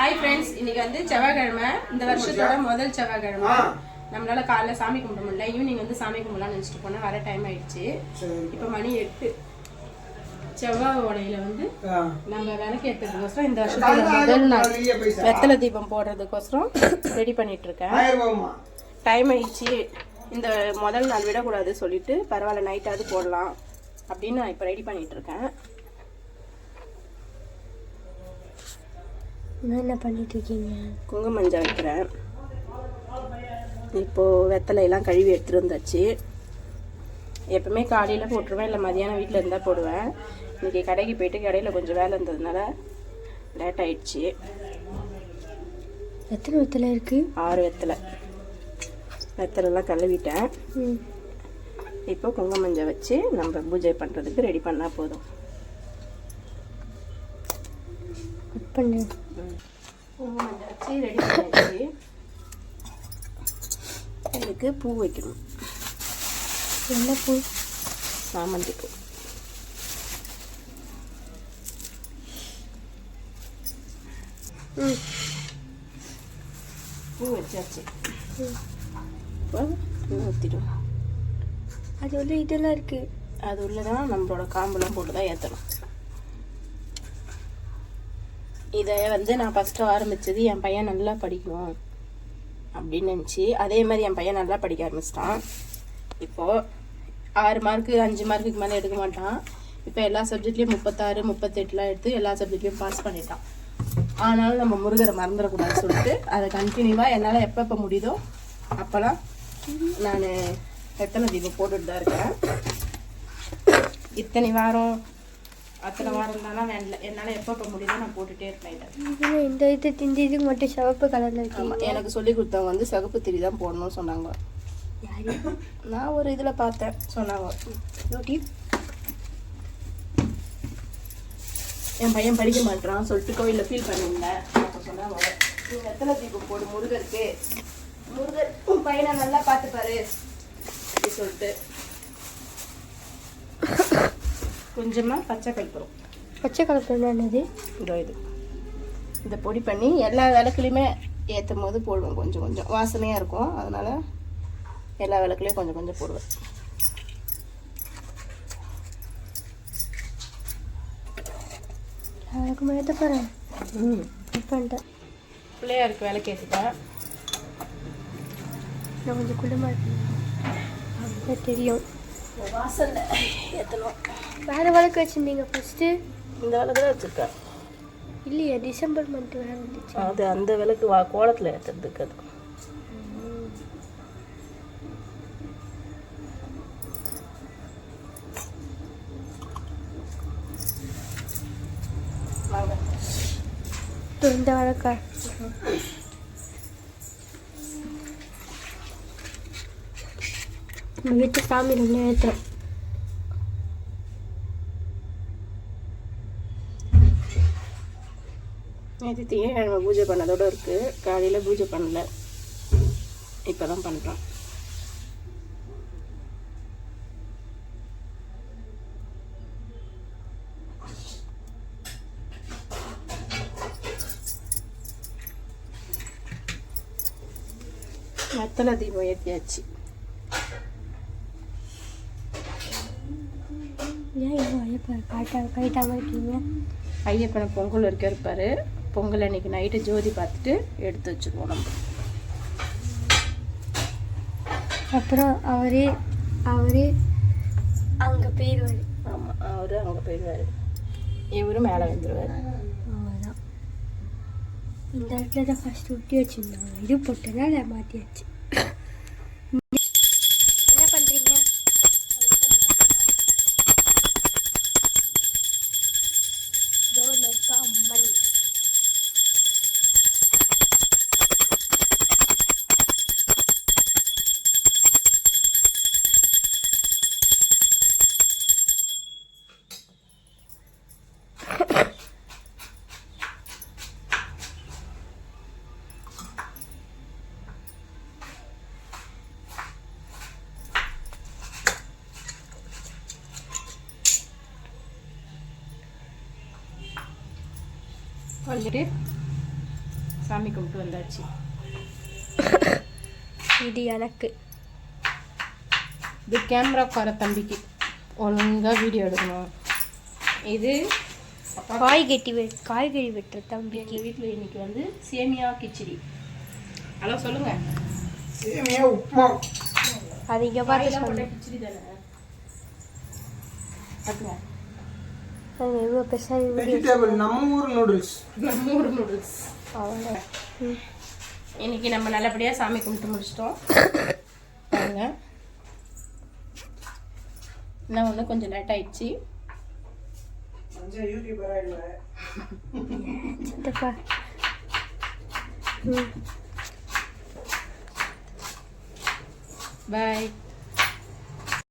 Hi friends இன்னைக்கு வந்து செவ்வாய்க்கிழமை. இந்த வருஷத்தோட முதல் செவ்வாய்க்கிழமை. நம்மளால காலைல சாமி கும்பிட முடியல. ஈவினிங் வந்து சாமி கும்பிடலாம்னு நினச்சிட்டு போனேன். வர டைம் ஆயிடுச்சு. இப்போ மணி எட்டு. செவ்வாய் உடையில வந்து நம்ம விளக்கு ஏற்றுறதுக்கோசரம் இந்த வருஷத்தோட முதல் நாள். வெத்தலை தீபம் போடுறதுக்கோசரம் ரெடி பண்ணிட்டு இருக்கேன் டைம் ஆயிடுச்சு. இந்த முதல் நாள் விடக்கூடாது சொல்லிட்டு பரவாயில்ல நைட்டாவது போடலாம் அப்படின்னு நான் இப்போ ரெடி பண்ணிட்டு இருக்கேன் என்ன பண்ணிட்டு இருக்கீங்க குங்கும மஞ்சள் வைக்கிறேன் இப்போது வெத்தலை எல்லாம் கழுவி எடுத்துகிட்டு வந்தாச்சு. எப்பவுமே காலையில் போட்டுருவேன் இல்லை மதியானம் வீட்டில் இருந்தால் போடுவேன். இன்னைக்கு கடைக்கு போயிட்டு கடையில் கொஞ்சம் வேலை இருந்ததுனால லேட் ஆயிடுச்சு. எத்தனை வெத்தலை இருக்கு? ஆறு வெத்தலை. வெத்தலைலாம் கழுவிட்டேன். இப்போ குங்கும மஞ்சள் வச்சு நம்ம பூஜை பண்ணுறதுக்கு ரெடி பண்ணால் போதும். கட் பண்ணு. ரெடி பண்ணியாச்சு இதுக்கு பூ வைக்கணும். என்ன பூ? சாமந்தி பூ. பூ வச்சாச்சு. பூ ஊற்றிடும் அது உள்ள இதெல்லாம் இருக்கு. அது உள்ளதான் நம்மளோட காம்பெல்லாம் போட்டு தான் ஏற்றணும் இதை வந்து நான் ஃபஸ்ட்டு ஆரம்பித்தது என் பையன் நல்லா படிக்கணும் அப்படின்னு நினச்சி அதே மாதிரி என் பையன் நல்லா படிக்க ஆரம்பிச்சிட்டான். இப்போது ஆறு மார்க்கு அஞ்சு மார்க்குக்கு மேலே எடுக்க மாட்டான். இப்போ எல்லா சப்ஜெக்ட்லேயும் முப்பத்தாறு முப்பத்தெட்டுலாம் எடுத்து எல்லா சப்ஜெக்ட்லேயும் பாஸ் பண்ணிட்டான். ஆனாலும் நம்ம முருகரை மறந்துடக்கூடாதுன்னு சொல்லிட்டு அதை கண்டினியூவாக என்னால் எப்பப்போ முடியுதோ அப்போல்லாம் நான் எத்தனை தீபம் போட்டுட்டு தான் இருக்கேன். இத்தனை வாரம் அத்தனை வாரம் தானே வேண்டல என்னால் எப்பப்போ முடியுதோ நான் போட்டுகிட்டே இருப்பேன் இந்த இது இந்த இதுக்கு மட்டும் சிவப்பு கலர்ல இருக்கு எனக்கு சொல்லி கொடுத்தவங்க வந்து சகப்பு திரி தான் போடணும்னு சொன்னாங்க. யாரு? நான் ஒரு இதில் பார்த்தேன் சொன்னாங்க. யூடியூப் என் பையன் படிக்க மாட்டான் சொல்லிட்டு கோயிலில் ஃபீல் பண்ணியிருந்தேன். அப்போ சொன்னாங்க நீ எத்தனை தீபம் போடு முருகருக்கு. முருகர் உன் பையனை நல்லா பார்த்துப்பாரு. அப்படி சொல்லிட்டு கொஞ்சமாக பச்சை கற்பூரம். பச்சை கலர் என்னது? இதோ இது. இதை பொடி பண்ணி எல்லா விளக்குலையுமே ஏற்றும் போது போடுவேன். கொஞ்சம் கொஞ்சம். வாசனையாக இருக்கும். அதனால் எல்லா விளக்குலையும் கொஞ்சம் கொஞ்சம் போடுவேன். எனக்கு மேத்த போறேன். ம். பண்ணிட்டேன். பிள்ளையாருக்கு விளக்கு ஏற்றிட்டேன் கொஞ்சம் குள்ளமா இருக்கேன். அப்படிதான் தெரியும். வாசலில் ஏற்றணும் வேற விளக்கு வச்சிருந்தீங்க ஃபர்ஸ்ட் இந்த விளக்கு தான் வச்சுருக்கேன். இல்லையே டிசம்பர் மந்த் வேற வந்துச்சு. அது அந்த விளக்கு வா கோலத்தில் ஏற்றுறதுக்கு அது. இந்த விளக்கா? நம்ம வீட்டு சாமி ரெண்டு ஏற்றுறோம் நேற்று திங்கக்கிழமை பூஜை பண்ணதோட இருக்குது காலையில் பூஜை பண்ணல. இப்போ தான் பண்ணுறோம் மத்தள தீபம் ஏற்றியாச்சு ஏன் இன்னும் ஐயப்பா காட்டா கைட்டாம இருக்கீங்க? ஐயப்பனை பொங்கல் இருக்க இருப்பார். பொங்கல் அன்னைக்கு நைட்டு ஜோதி பார்த்துட்டு எடுத்து வச்சுருவோம் நம்ம. அப்புறம் அவரே அவரே அங்கே போயிடுவார் ஆமாம் அவர் அங்கே போயிடுவார் இவரும் மேலே வந்துடுவார் அவ்வளோதான் இந்த இடத்துல தான் ஃபர்ஸ்ட் ஒட்டி வச்சுருந்தாங்க. இது போட்டனால மாற்றியாச்சு வந்துட்டு சாமி கும்பிட்டு வந்தாச்சு. இது எனக்கு. இது கேமராக்கார தம்பிக்கு. ஒழுங்காக வீடியோ எடுக்கணும். இது காய்கறி வெ காய்கறி வெட்டுற தம்பிக்கு. எங்கள் வீட்டில் இன்னைக்கு வந்து சேமியா கிச்சடி. ஹலோ சொல்லுங்க. சேமியா உப்புமா. அது இங்கே பார்த்து கிச்சடி தானே? பார்த்துங்க இவ்வளோ பெருசாக வீடியோ வெஜிடபிள் நம்ம ஊர் நூடுல்ஸ் நம்ம ஊர் நூடுல்ஸ் ம். இன்னைக்கு நம்ம நல்லபடியாக சாமி கும்பிட்டு முடிச்சிட்டோம். பாருங்க. இன்னும் ஒன்று கொஞ்சம் லேட் ஆயிடுச்சு. சித்தப்பா. பாய்